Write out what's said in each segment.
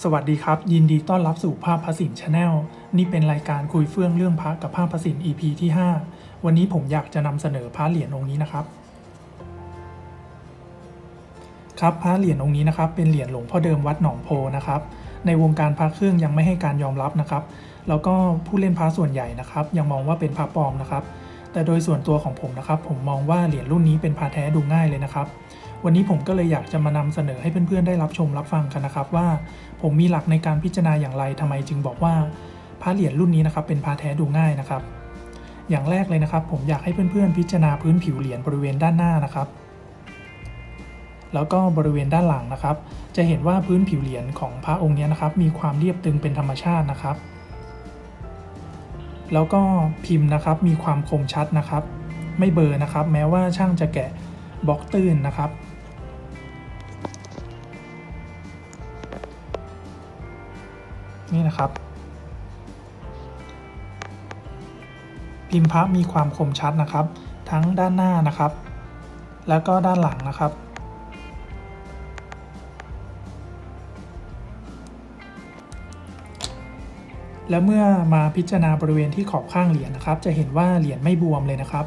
สวัสดีครับ ยินดีต้อนรับสู่ภาพพระสินชาแนลนี่เป็นรายการคุยเฟื่องเรื่องพระกับภาพพระสิน EP ที่ 5 วันนี้ผมอยากจะนำเสนอพระเหรียญองค์นี้นะครับ ครับพระเหรียญองค์นี้นะครับ เป็นเหรียญหลวงพ่อเดิมวัดหนองโพนะครับ ในวงการพระเครื่องยังไม่ให้การยอมรับนะครับ แล้วก็ผู้เล่นพระส่วนใหญ่นะครับ ยังมองว่าเป็นพระปลอมนะครับ แต่โดยส่วนตัวของผมนะครับ ผมมองว่าเหรียญรุ่นนี้เป็นพระแท้ดูง่ายเลยนะครับ วันนี้ผมก็เลยอยากจะมานำเสนอให้เพื่อนๆได้รับชมรับฟังกันนะครับ ว่าผมมีหลักในการพิจารณาอย่างไรทำไมจึงบอกว่าพระเหรียญรุ่นนี้นะครับเป็นพระแท้ดูง่ายนะครับ อย่างแรกเลยนะครับ ผมอยากให้เพื่อนๆพิจารณาพื้นผิวเหรียญบริเวณด้านหน้านะครับ แล้วก็บริเวณด้านหลังนะครับ จะเห็นว่าพื้นผิวเหรียญของพระองค์นี้นะครับ มีความเรียบตึงเป็นธรรมชาตินะครับ แล้วก็พิมพ์นะครับมีความคมชัดนะครับ ไม่เบอร์นะครับ แม้ว่าช่างจะแกะบล็อกตื้นนะครับ นี่นะครับ พิมพ์พระมีความคมชัดนะครับ ทั้งด้านหน้านะครับ แล้วก็ด้านหลังนะครับ แล้วเมื่อมาพิจารณาบริเวณที่ขอบข้างเหรียญนะครับ จะเห็นว่าเหรียญไม่บวมเลยนะครับ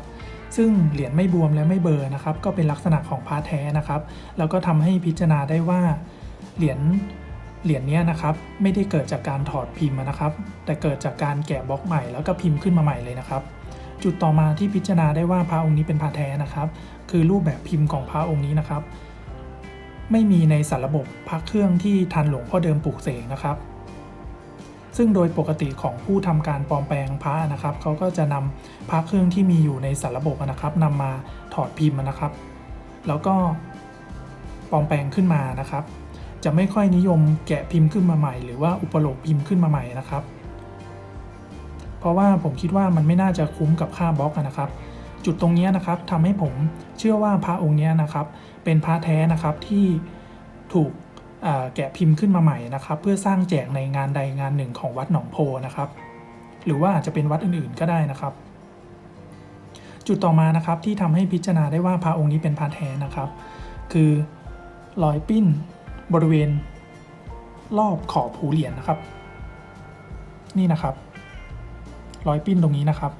ซึ่งเหรียญไม่บวมและไม่เบลอร์นะครับ ก็เป็นลักษณะของพระแท้นะครับ แล้วก็ทำให้พิจารณาได้ว่าเหรียญเหรียญนี้นะครับไม่ได้เกิดจากการถอดพิมพ์นะครับ แต่เกิดจากการแกะบล็อกใหม่แล้วก็พิมพ์ขึ้นมาใหม่เลยนะครับ จุดต่อมาที่พิจารณาได้ว่าพระองค์นี้เป็นพระแท้นะครับ คือรูปแบบพิมพ์ของพระองค์นี้นะครับ ไม่มีในสารระบบพระเครื่องที่ทันหลวงพ่อเดิมปลูกเสกนะครับ ซึ่งโดยปกติของผู้ทำการปลอมแปลงพระนะครับ เขาก็จะนำพระเครื่องที่มีอยู่ในสารระบบนะครับนำมาถอดพิมพ์นะครับ แล้วก็ปลอมแปลงขึ้นมานะครับ จะไม่ค่อยนิยมแกะพิมพ์ขึ้นมาใหม่ หรือว่าอุปโลกพิมพ์ขึ้นมาใหม่นะครับ เพราะว่าผมคิดว่ามันไม่น่าจะคุ้มกับค่าบล็อกนะครับ จุดตรงนี้นะครับทำให้ผมเชื่อว่าพระองค์นี้นะครับ เป็นพระแท้นะครับที่ถูก แกะพิมพ์ขึ้นมาใหม่นะครับ เพื่อสร้างแจกในงานใดงานหนึ่งของวัดหนองโพนะครับ หรือว่าอาจจะเป็นวัดอื่นๆก็ได้นะครับ จุดต่อมานะครับที่ทำให้พิจารณาได้ว่าพระองค์นี้เป็นพระแท้นะครับ คือรอยปิ้นบริเวณรอบขอบหูเหรียญนะครับ นี่นะครับรอยปิ้นตรงนี้นะครับ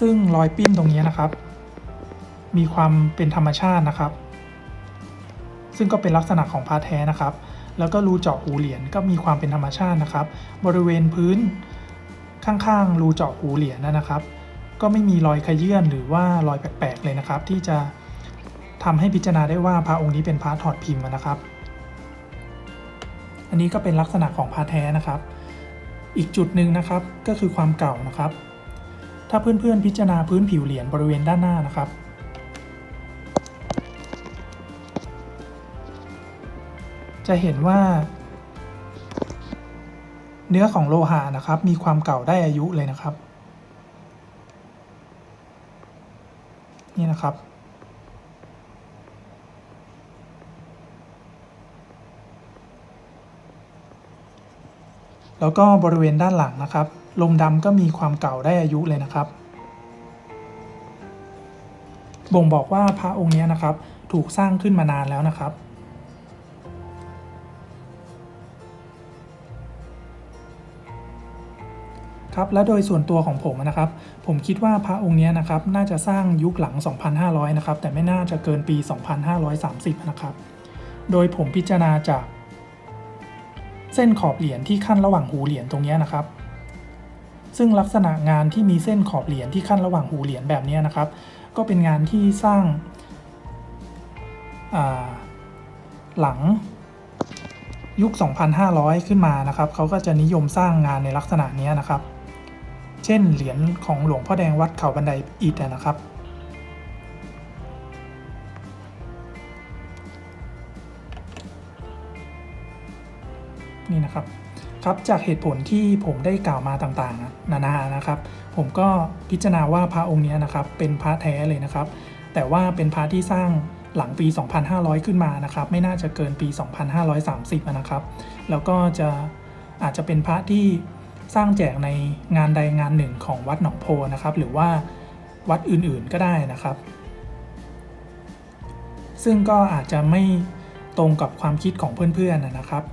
ซึ่งรอยปิ้นตรงนี้นะครับ มีความเป็นธรรมชาตินะครับ ซึ่งก็เป็นลักษณะของพระแท้นะครับ แล้วก็รูเจาะหูเหรียญก็มีความเป็นธรรมชาตินะครับ บริเวณพื้นข้างๆรูเจาะหูเหรียญนะครับ ก็ไม่มีรอยขยื่นหรือว่ารอยแปลกๆเลยนะครับ ที่จะทำให้พิจารณาได้ว่าพระองค์นี้เป็นพระถอดพิมพ์นะครับ อันนี้ก็เป็นลักษณะของพระแท้นะครับ อีกจุดหนึ่งนะครับก็คือความเก่านะครับ ถ้าเพื่อนๆพิจารณาพื้นผิวเหรียญบริเวณด้านหน้านะครับ จะเห็นว่า เนื้อของโลหะนะครับ มีความเก่าได้อายุเลยนะครับ นี่นะครับแล้วก็บริเวณด้านหลังนะครับ ลมดำก็มีความเก่าได้อายุเลยนะครับ บ่งบอกว่าพระองค์นี้นะครับ ถูกสร้างขึ้นมานานแล้วนะครับ ครับและโดยส่วนตัวของผมนะครับ ผมคิดว่าพระองค์นี้นะครับน่าจะสร้างยุคหลัง 2,500 นะครับ แต่ไม่น่าจะเกินปี 2,530 นะครับ โดยผมพิจารณาจากเส้นขอบเหรียญที่ขั้นระหว่างหูเหรียญตรงนี้นะครับ ซึ่งลักษณะงานที่มีเส้นขอบเหรียญที่ขั้นระหว่างหูเหรียญแบบนี้นะครับ ก็เป็นงานที่สร้างหลังยุค 2,500 ขึ้นมานะครับ เขาก็จะนิยมสร้างงานในลักษณะนี้นะครับ เช่นเหรียญของหลวงพ่อแดงวัดเขาบันไดอิฐนะครับ นี่นะครับครับจากเหตุผลที่ผมได้กล่าวมาต่างๆ นานานะครับ ผมก็พิจารณาว่าพระองค์นี้นะครับเป็นพระแท้เลยนะครับ แต่ว่าเป็นพระที่สร้างหลังปี 2,500 ขึ้นมานะครับ ไม่น่าจะเกินปี 2,530 นะครับ แล้วก็จะอาจจะเป็นพระที่ สร้างแจกในงานใดงานหนึ่งของวัดหนองโพนะครับ หรือว่าวัดอื่นๆก็ได้นะครับ ซึ่งก็อาจจะไม่ตรงกับความคิดของเพื่อนๆนะนะครับ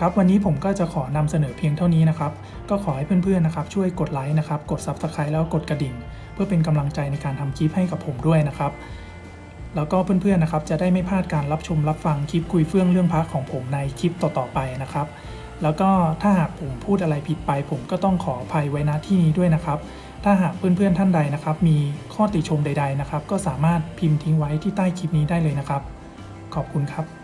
ครับวันนี้ผมก็จะขอนำเสนอเพียงเท่านี้นะครับ ก็ขอให้เพื่อนๆนะครับ ช่วยกดไลค์นะครับ กด Subscribe แล้วกดกระดิ่ง เพื่อเป็นกำลังใจในการทำคลิปให้กับผมด้วยนะครับ แล้วก็เพื่อนๆนะครับจะได้ไม่พลาดการรับชมรับฟังคลิปคุยเฟื่องเรื่องพระของผมในคลิปต่อๆไปนะครับ แล้วก็ถ้าหากผมพูดอะไรผิดไป ผมก็ต้องขออภัยไว้ณที่นี้ด้วยนะครับ ถ้าหากเพื่อนๆท่านใดนะครับ มีข้อติชมใด ๆนะครับ ก็สามารถพิมพ์ทิ้งไว้ที่ใต้คลิปนี้ได้เลยนะครับ ขอบคุณครับ